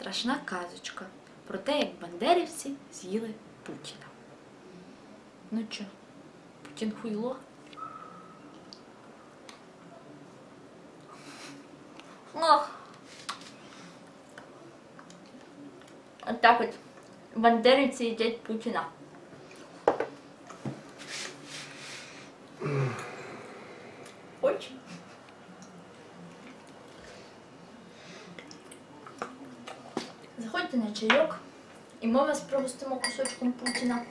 страшна казочка про те, як бандерівці з'їли Путіна. Ну чо, Путін хуйло? Ох. Отак от бандерівці їдять Путіна. Хоч? Заходьте на чайок, і ми вас пригостимо кусочком Путіна.